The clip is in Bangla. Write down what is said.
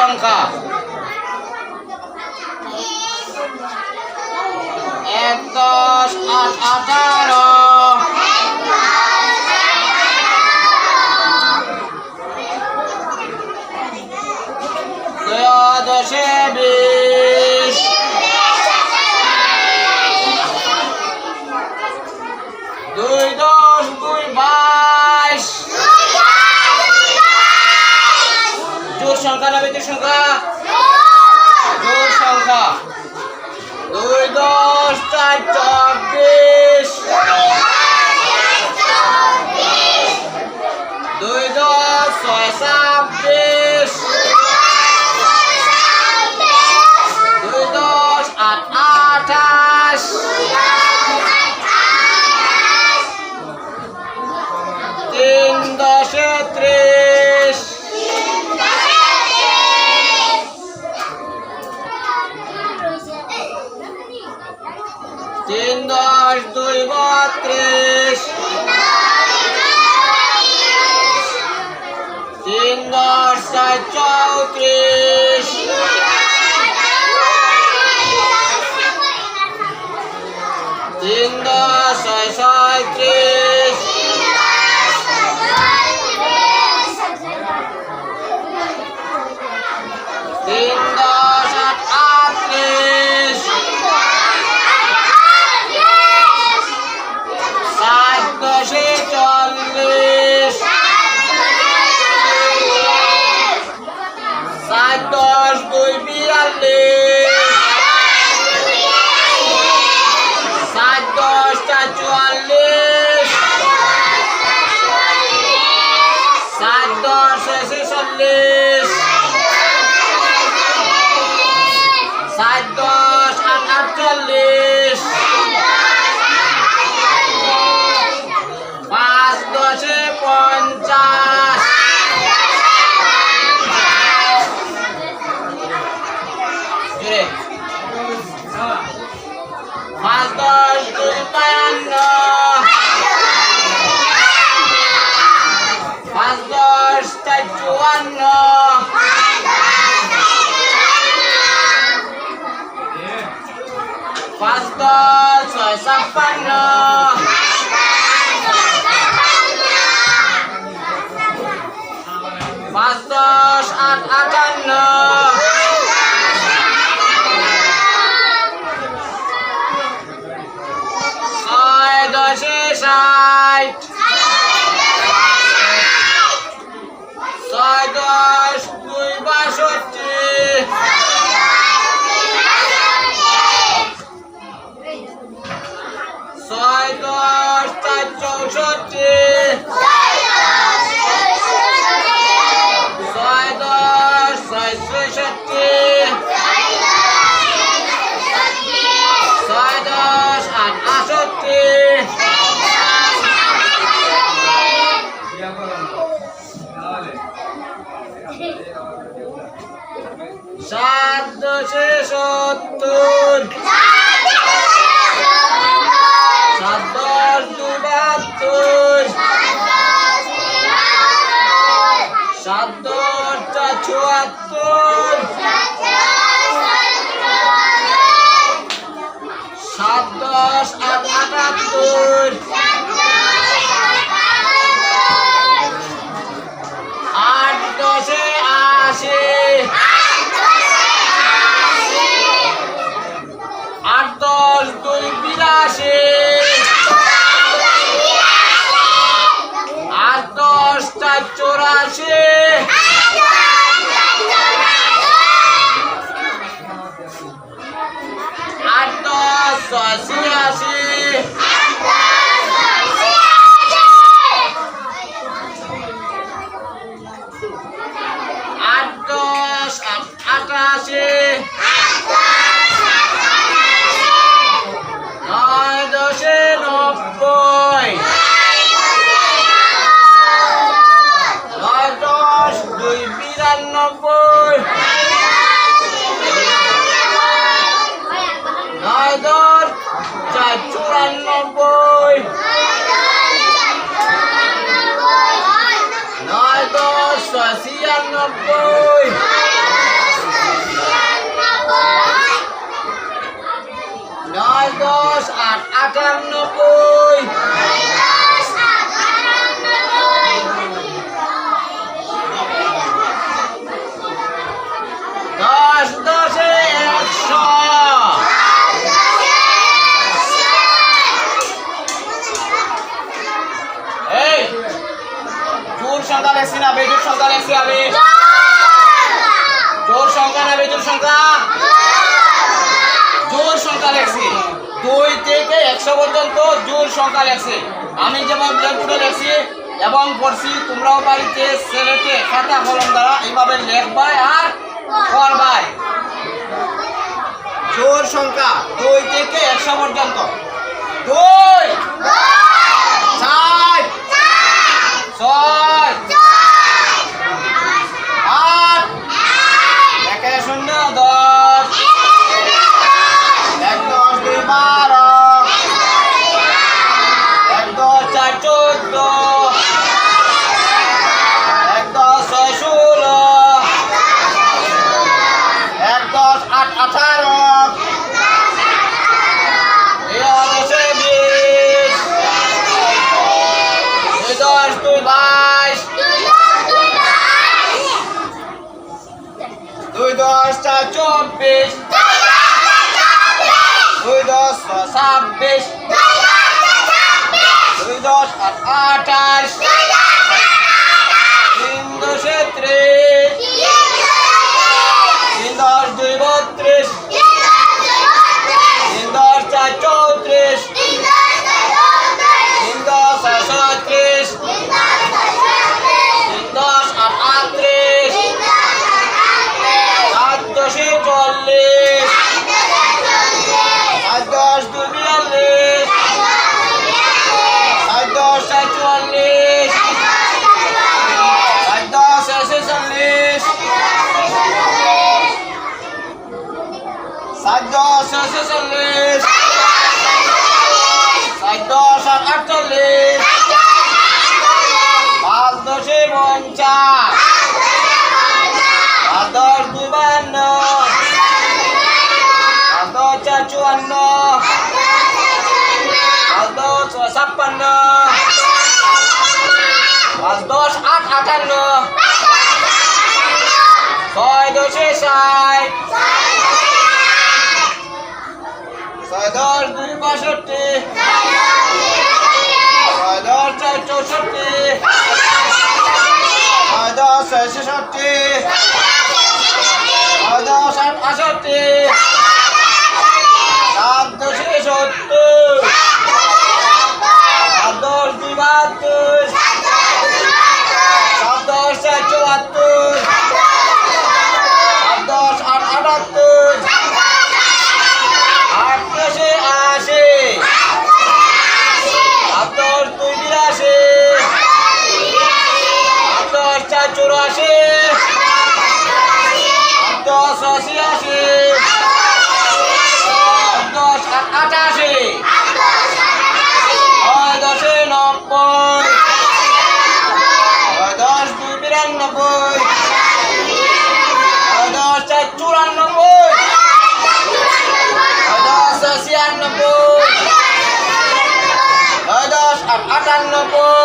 সংখ্যা। এক দশ আট আঠারো। দশে ত্রিশ। তিন দশ দুই বত্রিশ চল্লিশ। সাত দশ আট আটচল্লিশ পাঁচ দশে পঞ্চাশ। find out. ছয় দশ চার ছয় দশ ছয় ছয় দশ আট আষট্টি সাত দশে সত্তর। চুয়াত্তরটা চুয়াত্তর। সাত দশ আটাত্তর। kasih. Atas, atas, atas. ছিয়ানব্বই নয় দশ আট আটানব্বই দশ দশে একশো এই জোর সংখ্যা লেখছি না বেজোর সংখ্যা লেখছি আমি জোর সংখ্যা না বেজোর সংখ্যা জোর সংখ্যা লেখছি দুই থেকে একশো পর্যন্ত জোর সংখ্যা আছে। আমি যেমন ব্ল্যাকবোর্ডে লেখছি এবং পড়ছি, তোমরাও বাড়িতে ছেলেকে খাতা কলম দ্বারা এইভাবে লেখবাই আর করবাই জোর সংখ্যা দুই থেকে একশো পর্যন্ত। দুই, চার ছয় আট একে শূন্য দশ এক দশ দুই বারো এক দশ চার চোদ্দ এক দশ ছয় ষোলো এক দশ আট আঠারো দুই দশে বিশ দুই দশ দুই বাইশ দুই দশ চার চব্বিশ দুই দশ ছয় ছাব্বিশ। দুই দশ আঠাশ। তিন দশে আটচল্লিশ। পাঁচ দশে পঞ্চাশ। পাঁচ দশ দুই বান্ন পাঁচ দশ চার চুয়ান্ন। পাঁচ দশ ছাপ্পান্ন। ছয় দশে ষাট ছয় দশ দুই বাষট্টি ছয় দশ চার চৌষট্টি ছয় দশ ছয় ছেষট্টি ছয় দশ আট আষট্টি সাত দশে সত্তর সাত দশ দুই বাহাত্তর সাত দশ চার চুয়াত্তর সাত দশ আট আটাত্তর আট দশে আশি সাত দশ দুই বিরাশি সাত দশ চার চুরাশি সাত দশ অশিয়াশি দশ আট আটাশি। ছয় দশে নব্বই। ছয় দশ দুই বিরানব্বই। ছয় দশ চার চুরানব্বই। ছয় দশ ছিয়ানব্বই। ছয় দশ আট আটানব্বই।